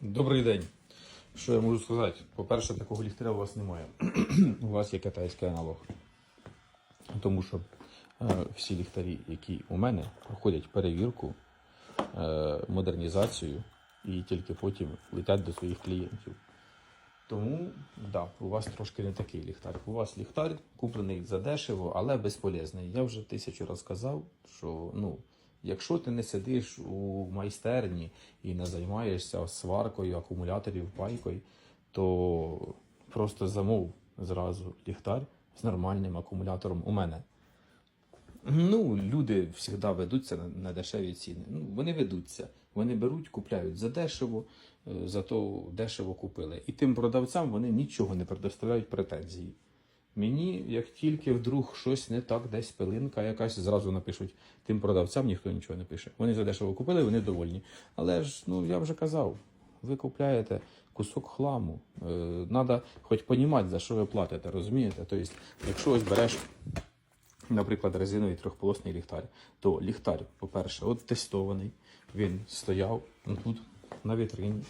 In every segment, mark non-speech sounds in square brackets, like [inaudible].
Добрий день. Що я можу сказати? По-перше, такого ліхтаря у вас немає. [clears throat] у вас є китайський аналог. Тому що е, всі ліхтарі, які у мене, проходять перевірку, е, модернізацію і тільки потім летять до своїх клієнтів. Тому, да, у вас трошки не такий ліхтар. У вас ліхтар куплений задешево, але безполезний. Я вже тисячу раз казав, що ну, якщо ти не сидиш у майстерні і не займаєшся сваркою акумуляторів, пайкою, то просто замов зразу ліхтар з нормальним акумулятором у мене. Ну, люди завжди ведуться на, дешеві ціни. Ну, вони ведуться. Вони беруть, купляють за дешево, е, зато дешево купили. І тим продавцям вони нічого не предоставляють претензії. Мені, як тільки вдруг щось не так, десь пилинка якась, зразу напишуть. Тим продавцям ніхто нічого не пише. Вони за дешево купили, вони довольні. Але ж, ну я вже казав, ви купляєте кусок хламу. Надо хоч понімати, за що ви платите, розумієте? Тобто, якщо ось береш наприклад, резиновий трьохполосний ліхтар, то ліхтар, по-перше, от тестований, він стояв тут на вітрині,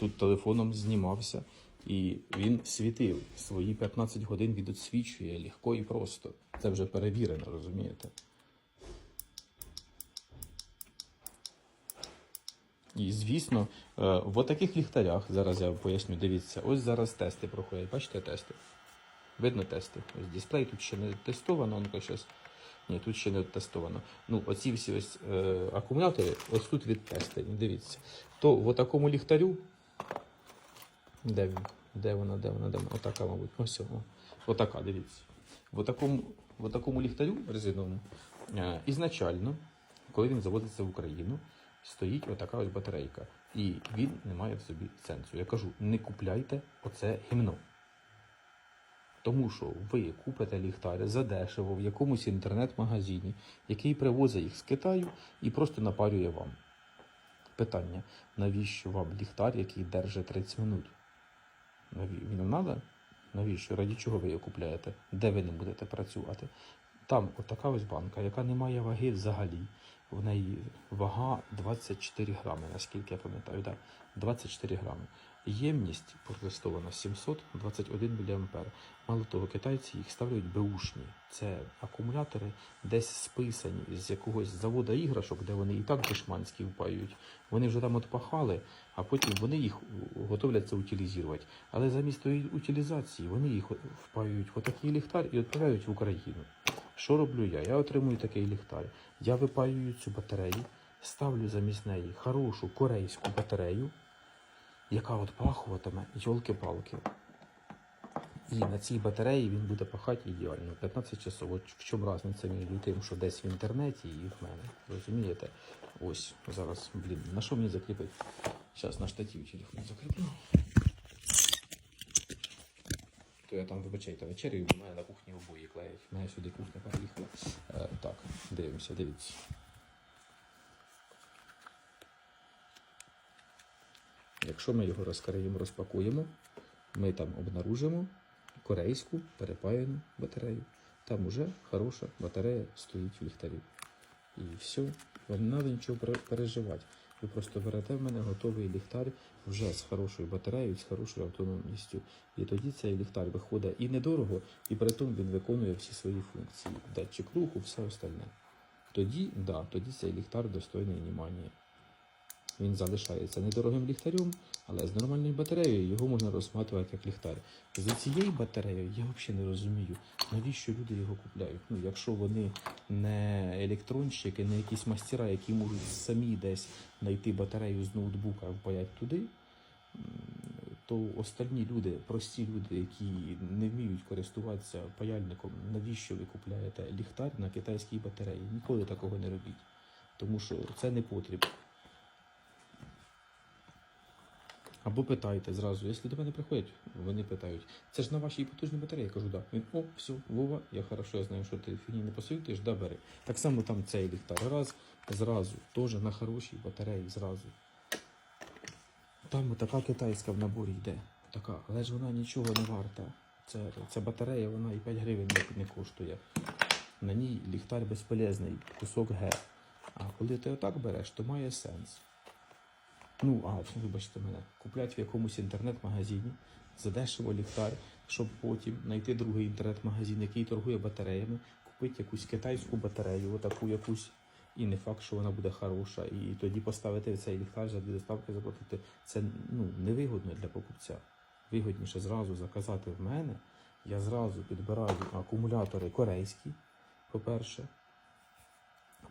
тут телефоном знімався, і він світив свої 15 годин відосвічує легко і просто. Це вже перевірено, розумієте? І звісно, е, в таких ліхтарях, зараз я поясню, дивіться, ось зараз тести проходять. Бачите тести? Видно тести. Ось дисплей тут ще не тестовано, ну-ка щось. Ні, тут ще не тестовано. Ну, оці всі ось е, акумулятори, ось тут відтестені, дивіться. То в такому ліхтарю. Де він? Де вона, де вона, де вона? Отака, мабуть. Ось о. Отака, дивіться. В такому, в такому ліхтарю резиновому е, ізначально, коли він заводиться в Україну, стоїть отака ось батарейка. І він не має в собі сенсу. Я кажу, не купляйте оце гімно. Тому що ви купите ліхтар задешево в якомусь інтернет-магазині, який привозить їх з Китаю і просто напарює вам. Питання: навіщо вам ліхтар, який держить 30 минут? Він вам треба? Навіщо? Раді чого ви його купляєте? Де ви не будете працювати? Там отака ось банка, яка не має ваги взагалі. В неї вага 24 грами, наскільки я пам'ятаю, да, 24 грами. Ємність протестована 721 мА. Мало того, китайці їх ставлять беушні. Це акумулятори десь списані з якогось завода іграшок, де вони і так дешманські впаюють. Вони вже там отпахали, а потім вони їх готовляться утилізувати. Але замість тої утилізації вони їх впаюють в отакий ліхтар і відправляють в Україну. Що роблю я? Я отримую такий ліхтар. Я випаюю цю батарею, ставлю замість неї хорошу корейську батарею, яка от пахуватиме йолки-палки. І на цій батареї він буде пахати ідеально. 15 часов. От в чому різниця між тим, що десь в інтернеті і в мене. Розумієте? Ось зараз, блін, на що мені закріпити? Зараз на штатів телефон закріплю. Я там, вибачайте, вечерю, і мене на кухні обої клеять. У мене сюди кухня переїхала. Е, так, дивимося, дивіться. Якщо ми його розкриємо, розпакуємо, ми там обнаружимо корейську перепаяну батарею. Там уже хороша батарея стоїть в ліхтарі. І все, вам не треба нічого переживати. Ви просто берете в мене готовий ліхтар вже з хорошою батареєю, з хорошою автономністю. І тоді цей ліхтар виходить і недорого, і при тому він виконує всі свої функції. Датчик руху, все остальне. Тоді, да, тоді цей ліхтар достойний внимання. Він залишається недорогим ліхтарем, але з нормальною батареєю його можна розсматривати як ліхтар. За цією батареєю я взагалі не розумію, навіщо люди його купляють. Ну, якщо вони не електронщики, не якісь мастера, які можуть самі десь знайти батарею з ноутбука, впаять туди, то остальні люди, прості люди, які не вміють користуватися паяльником, навіщо ви купляєте ліхтар на китайській батареї? Ніколи такого не робіть. Тому що це не потрібно. Або питайте зразу, якщо до мене приходять, вони питають, це ж на вашій потужній батареї. Я кажу, да. Він, о, все, Вова, я хорошо я знаю, що ти фігні не посвітиш, да, бери. Так само там цей ліхтар. Раз, зразу, теж на хорошій батареї, зразу. Там така китайська в наборі йде. Така, але ж вона нічого не варта. Це, ця батарея, вона і 5 гривень не, не коштує. На ній ліхтар безполезний, кусок Г. А коли ти отак береш, то має сенс. Ну, а, вибачте мене, куплять в якомусь інтернет-магазині задешево ліхтар, щоб потім знайти другий інтернет-магазин, який торгує батареями, купити якусь китайську батарею, отаку якусь, і не факт, що вона буде хороша, і тоді поставити цей ліхтар за дві доставки заплатити. Це ну, невигодно для покупця. Вигодніше зразу заказати в мене. Я зразу підбираю акумулятори корейські, по-перше.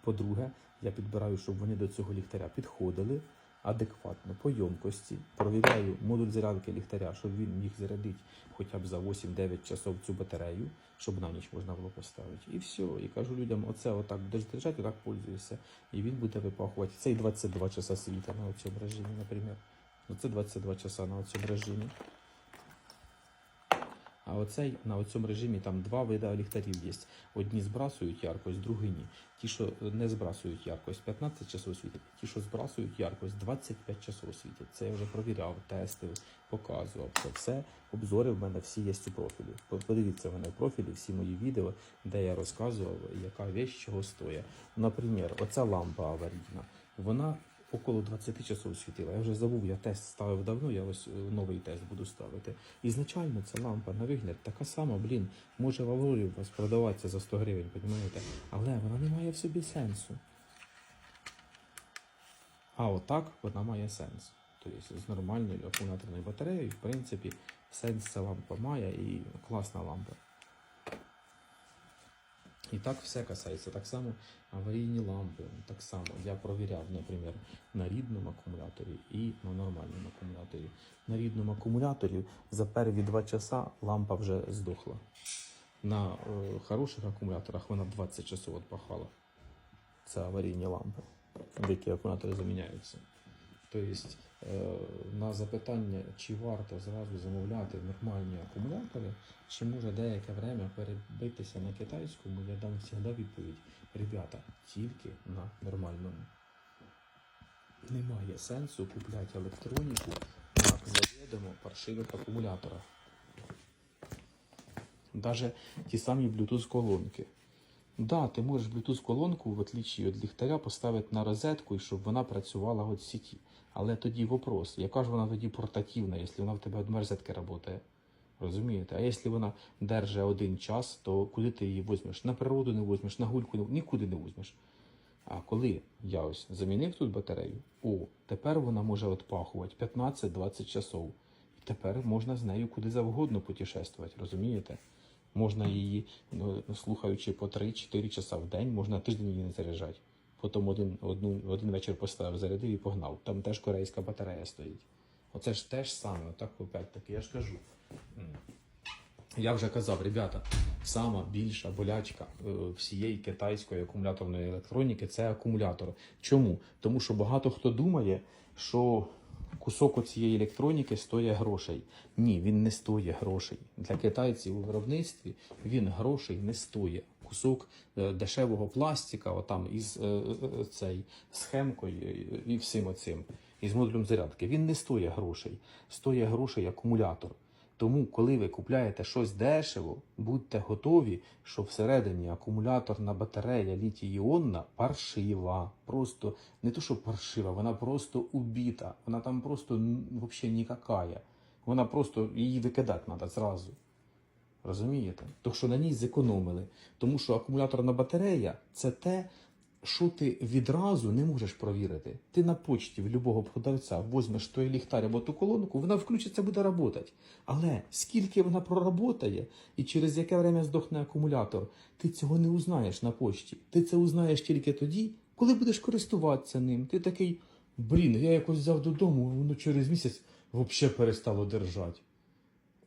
По-друге, я підбираю, щоб вони до цього ліхтаря підходили адекватно по ємкості. Провіряю модуль зарядки ліхтаря, щоб він міг зарядити хоча б за 8-9 часов цю батарею, щоб на ніч можна було поставити. І все. І кажу людям, оце отак будеш держати, отак пользуєшся. І він буде випахувати. Цей 22 часа світа на цьому режимі, наприклад. Оце 22 часа на цьому режимі. А оцей на цьому режимі там два види ліхтарів є. Одні збрасують яркость, другі ні. Ті, що не збрасують яркость, 15 часов світять, ті, що збрасують яркость, 25 часов світять. Це я вже провіряв, тестив, показував. Це все обзори в мене всі є у профілі. Подивіться в мене в профілі всі мої відео, де я розказував, яка вещь чого стоїть. Наприклад, оця лампа аварійна, вона около 20 часов світила. Я вже забув, я тест ставив давно, я ось е, новий тест буду ставити. Ізначально ця лампа на вигляд така сама, блін, може в Аврорі у вас продаватися за 100 гривень, розумієте? Але вона не має в собі сенсу. А отак вона має сенс. Тобто з нормальною акумуляторною батареєю, в принципі, сенс ця лампа має і класна лампа. І так все касається. Так само аварійні лампи. Так само я провіряв, наприклад, на рідному акумуляторі і на нормальному акумуляторі. На рідному акумуляторі за перві два часа лампа вже здохла. На е, хороших акумуляторах вона 20 часов відпахала. Це аварійні лампи. Деякі акумулятори заміняються. Тобто, е, на запитання, чи варто зразу замовляти нормальні акумулятори, чи може деяке время перебитися на китайському, я дам завжди відповідь. Ребята, тільки на нормальному. Немає сенсу купляти електроніку на завідомо паршивих акумуляторах. Даже ті самі Bluetooth колонки. Да, ти можеш Bluetooth колонку, в отличие від ліхтаря, поставити на розетку і щоб вона працювала від сіті. Але тоді вопрос, яка ж вона тоді портативна, якщо вона в тебе від розетки працює? Розумієте? А якщо вона держить один час, то куди ти її візьмеш? На природу не візьмеш, на гульку не нікуди не візьмеш. А коли я ось замінив тут батарею, о, тепер вона може відпахувати 15-20 часов. І тепер можна з нею куди завгодно путешествувати, розумієте? Можна її, ну, слухаючи по 3-4 часа в день, можна тиждень її не заряджати. Потім один, одну, один вечір поставив, зарядив і погнав. Там теж корейська батарея стоїть. Оце ж те ж саме, так опять таки, я ж кажу. Я вже казав, ребята, сама більша болячка е, всієї китайської акумуляторної електроніки це акумулятор. Чому? Тому що багато хто думає, що кусок цієї електроніки стоїть грошей. Ні, він не стоїть грошей. Для китайців у виробництві він грошей не стоїть. Кусок е, дешевого пластика, отам із е, цей схемкою і всім оцим, із модулем зарядки, він не стоїть грошей. Стоїть грошей акумулятор. Тому, коли ви купляєте щось дешево, будьте готові, що всередині акумуляторна батарея літій-іонна паршива. Просто не то, що паршива, вона просто убита. Вона там просто взагалі нікакая. Вона просто її викидати треба зразу. Розумієте? То, що на ній зекономили. Тому що акумуляторна батарея це те, що ти відразу не можеш провірити. Ти на почті в будь-якого продавця возьмеш той ліхтар або ту колонку, вона включиться, буде працювати. Але скільки вона проработає і через яке время здохне акумулятор, ти цього не узнаєш на почті. Ти це узнаєш тільки тоді, коли будеш користуватися ним. Ти такий, блін, я якось взяв додому, воно через місяць взагалі перестало держати.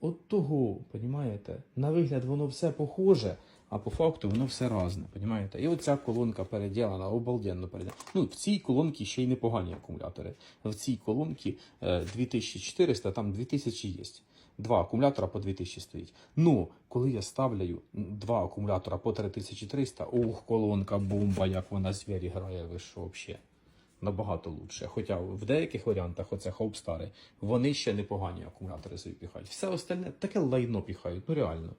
От того, понімаєте? На вигляд воно все похоже, а по факту воно все разне, понімаєте? І оця колонка переділена, обалденно переділена. Ну, в цій колонці ще й непогані акумулятори. В цій колонці е, 2400, там 2000 є. Два акумулятора по 2000 стоїть. Ну, коли я ставляю два акумулятора по 3300, ох, колонка бомба, як вона звірі грає, ви що взагалі? набагато лучше. Хоча в деяких варіантах, оце Хоупстари, вони ще непогані акумулятори собі піхають. Все остальне таке лайно піхають, ну реально.